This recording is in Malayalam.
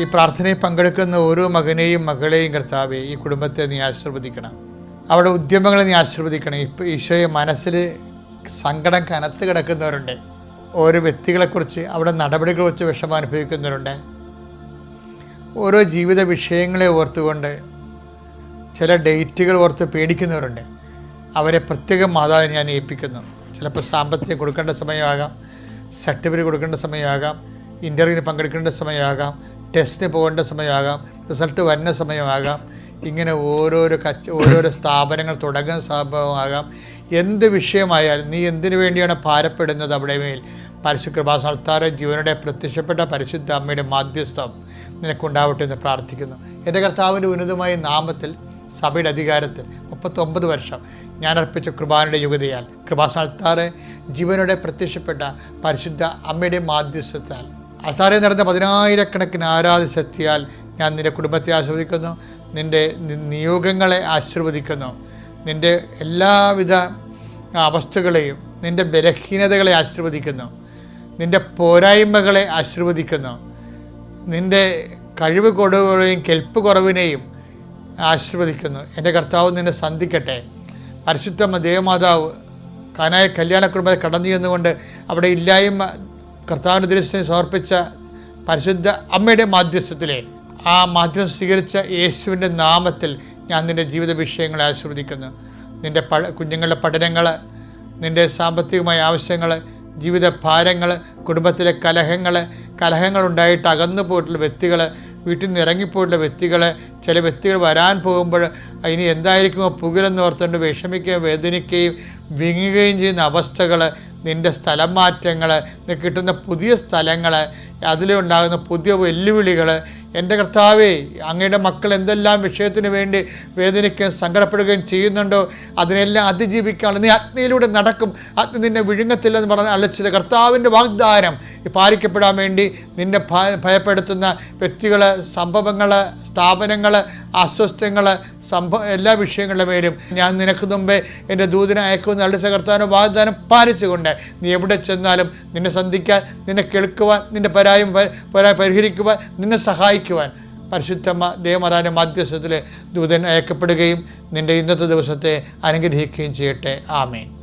ഈ പ്രാർത്ഥനയിൽ പങ്കെടുക്കുന്ന ഓരോ മകനെയും മകളെയും കർത്താവെ ഈ കുടുംബത്തെ നീ ആശീർവദിക്കണം. അവിടെ ഉദ്യമങ്ങളെ നീ ആശീർവദിക്കണം. ഇപ്പം ഈശോയെ മനസ്സിൽ സങ്കടം കനത്ത് കിടക്കുന്നവരുണ്ട്. ഓരോ വ്യക്തികളെക്കുറിച്ച് അവിടെ നടപടികളെക്കുറിച്ച് വിഷമം അനുഭവിക്കുന്നവരുണ്ട്. ഓരോ ജീവിത വിഷയങ്ങളെ ഓർത്തുകൊണ്ട് ചില ഡേറ്റുകൾ ഓർത്ത് പേടിക്കുന്നവരുണ്ട്. അവരെ പ്രത്യേകം മാതാവിനെ ഞാൻ ഏൽപ്പിക്കുന്നു. ചിലപ്പോൾ സാമ്പത്തികം കൊടുക്കേണ്ട സമയമാകാം സർട്ടിഫിക്കറ്റ് കൊടുക്കേണ്ട സമയമാകാം ഇന്റർവ്യൂവിന് പങ്കെടുക്കേണ്ട സമയമാകാം ടെസ്റ്റിന് പോകേണ്ട സമയമാകാം റിസൾട്ട് വരുന്ന സമയമാകാം ഇങ്ങനെ ഓരോരോ കച്ച ഓരോരോ സ്ഥാപനങ്ങൾ തുടങ്ങുന്ന സംഭവമാകാം എന്ത് വിഷയമായാലും നീ എന്തിനു വേണ്ടിയാണ് ഭാരപ്പെടുന്നത് അവിടെ മേൽ? പരിശുദ്ധ കൃപാസനത്താറെ ജീവനുടെ പ്രത്യക്ഷപ്പെട്ട പരിശുദ്ധ അമ്മയുടെ മാധ്യസ്ഥം നിനക്കുണ്ടാവട്ടെ എന്ന് പ്രാർത്ഥിക്കുന്നു. എന്റെ കർത്താവിന്റെ ഉന്നതമായ നാമത്തിൽ സഭയുടെ അധികാരത്തിൽ മുപ്പത്തൊമ്പത് വർഷം ഞാൻ അർപ്പിച്ച കൃപാനയുടെ യുഗതയാൽ കൃപാസനത്താറെ ജീവനുടെ പ്രത്യക്ഷപ്പെട്ട പരിശുദ്ധ അമ്മയുടെ മാധ്യസ്ഥത്താൽ അസാറെ നടന്ന പതിനായിരക്കണക്കിന് ആരാധ ശക്തിയാൽ ഞാൻ നിന്റെ കുടുംബത്തെ ആസ്വദിക്കുന്നു നിന്റെ നിയോഗങ്ങളെ ആശീർവദിക്കുന്നു. നിന്റെ എല്ലാവിധ അവസ്ഥകളെയും നിന്റെ ബലഹീനതകളെ ആശീർവദിക്കുന്നു. നിന്റെ പോരായ്മകളെ ആശീർവദിക്കുന്നു. നിന്റെ കഴിവ് കുറവുകളെയും കെൽപ്പ് കുറവിനെയും ആശീർവദിക്കുന്നു. എന്റെ കർത്താവ് നിന്നെ സന്ധിക്കട്ടെ. പരിശുദ്ധ ദേവമാതാവ് കാനായ കല്യാണ കുടുംബത്തെ കടന്നു ചെന്നുകൊണ്ട് അവിടെ ഇല്ലായ്മ കർത്താവിന്റെ ദൃശ്യം സമർപ്പിച്ച പരിശുദ്ധ അമ്മയുടെ മാധ്യസ്ഥത്തിലെ ആ മാധ്യസ്ഥം സ്വീകരിച്ച യേശുവിന്റെ നാമത്തിൽ ഞാൻ നിന്റെ ജീവിത വിഷയങ്ങളെ ആശീർവദിക്കുന്നു. നിന്റെ പ കുഞ്ഞുങ്ങളുടെ പഠനങ്ങൾ നിന്റെ സാമ്പത്തികമായ ആവശ്യങ്ങൾ ജീവിത ഭാരങ്ങൾ കുടുംബത്തിലെ കലഹങ്ങൾ കലഹങ്ങളുണ്ടായിട്ട് അകന്നു പോയിട്ടുള്ള വ്യക്തികൾ വീട്ടിൽ നിന്ന് ഇറങ്ങിപ്പോയിട്ടുള്ള വ്യക്തികൾ ചില വ്യക്തികൾ വരാൻ പോകുമ്പോൾ ഇനി എന്തായിരിക്കുമോ പുകലെന്ന് ഓർത്തുകൊണ്ട് വിഷമിക്കുകയും വേദനിക്കുകയും വിങ്ങുകയും ചെയ്യുന്ന അവസ്ഥകൾ നിന്റെ സ്ഥലം മാറ്റങ്ങൾ കിട്ടുന്ന പുതിയ സ്ഥലങ്ങൾ അതിലുണ്ടാകുന്ന പുതിയ വെല്ലുവിളികൾ എന്റെ കർത്താവേ അങ്ങയുടെ മക്കൾ എന്തെല്ലാം വിഷയത്തിന് വേണ്ടി വേദനിക്കുകയും സങ്കടപ്പെടുകയും ചെയ്യുന്നുണ്ടോ അതിനെല്ലാം അതിജീവിക്കാനുള്ള നീ അഗ്നിയിലൂടെ നടക്കും. അഗ്നി നിന്നെ വിഴുങ്ങത്തില്ലെന്ന് പറഞ്ഞ് അലച്ചത് കർത്താവിന്റെ വാഗ്ദാനം പാലിക്കപ്പെടാൻ വേണ്ടി നിന്നെ ഭയ ഭയപ്പെടുത്തുന്ന വ്യക്തികൾ സംഭവങ്ങൾ സ്ഥാപനങ്ങൾ അസ്വസ്ഥങ്ങൾ സംഭവ എല്ലാ വിഷയങ്ങളുടെ പേരും ഞാൻ നിനക്ക് മുമ്പേ എന്റെ ദൂതനെ അയക്കുമെന്ന് അള്ളി കർത്താവിന് വാഗ്ദാനം പാലിച്ചുകൊണ്ട് നീ എവിടെ ചെന്നാലും നിന്നെ സന്ധിക്കാൻ നിന്നെ കേൾക്കുവാൻ നിന്റെ പരായം പരാ പരിഹരിക്കുവാൻ നിന്നെ സഹായിക്കുവാൻ പരിശുദ്ധമ്മ ദേവമാതാവിന്റെ മധ്യസ്ഥത്തിൽ ദൂതൻ അയക്കപ്പെടുകയും നിന്റെ ഇന്നത്തെ ദിവസത്തെ അനുഗ്രഹിക്കുകയും ചെയ്യട്ടെ. ആമേൻ.